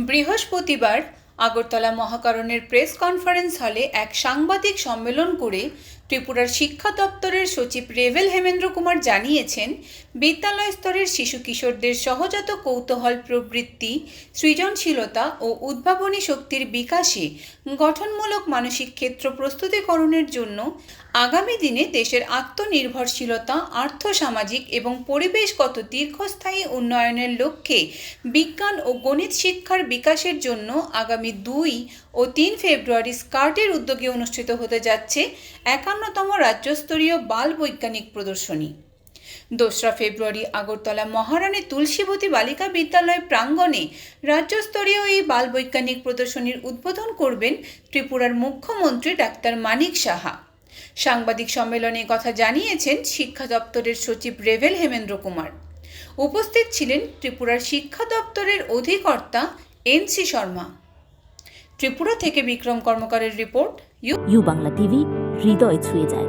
বৃহস্পতিবার Agartala মহাকরণের press conference হলে এক সাংবাদিক সম্মেলন করে ত্রিপুরার শিক্ষা দপ্তরের সচিব রেভেল হেমেন্দ্র কুমার জানিয়েছেন বিদ্যালয় স্তরের শিশু কিশোরদের সহজাত কৌতূহল, প্রবৃত্তি, সৃজনশীলতা ও উদ্ভাবনী শক্তির বিকাশে গঠনমূলক মানসিক ক্ষেত্র প্রস্তুতিকরণের জন্য আগামী দিনে দেশের আত্মনির্ভরশীলতা, আর্থসামাজিক এবং পরিবেশগত দীর্ঘস্থায়ী উন্নয়নের লক্ষ্যে বিজ্ঞান ও গণিত শিক্ষার বিকাশের জন্য আগামী দুই ও তিন ফেব্রুয়ারি স্কার্টের উদ্যোগে অনুষ্ঠিত হতে যাচ্ছে একান্নতম রাজ্যস্তরীয় বাল বৈজ্ঞানিক প্রদর্শনী। দোসরা ফেব্রুয়ারি আগরতলা মহারানী তুলসীবতী বালিকা বিদ্যালয় প্রাঙ্গণে রাজ্যস্তরীয় এই বাল বৈজ্ঞানিক প্রদর্শনীর উদ্বোধন করবেন ত্রিপুরার মুখ্যমন্ত্রী ডাক্তার মানিক সাহা। সাংবাদিক সম্মেলনে কথা জানিয়েছেন শিক্ষা দপ্তরের সচিব রেভেল হেমেন্দ্র কুমার। উপস্থিত ছিলেন ত্রিপুরার শিক্ষা দপ্তরের অধিকর্তা এন সি শর্মা। ত্রিপুরা থেকে বিক্রম কর্মকারের রিপোর্ট ইউ বাংলা টিভি, হৃদয় ছুঁয়ে যায়।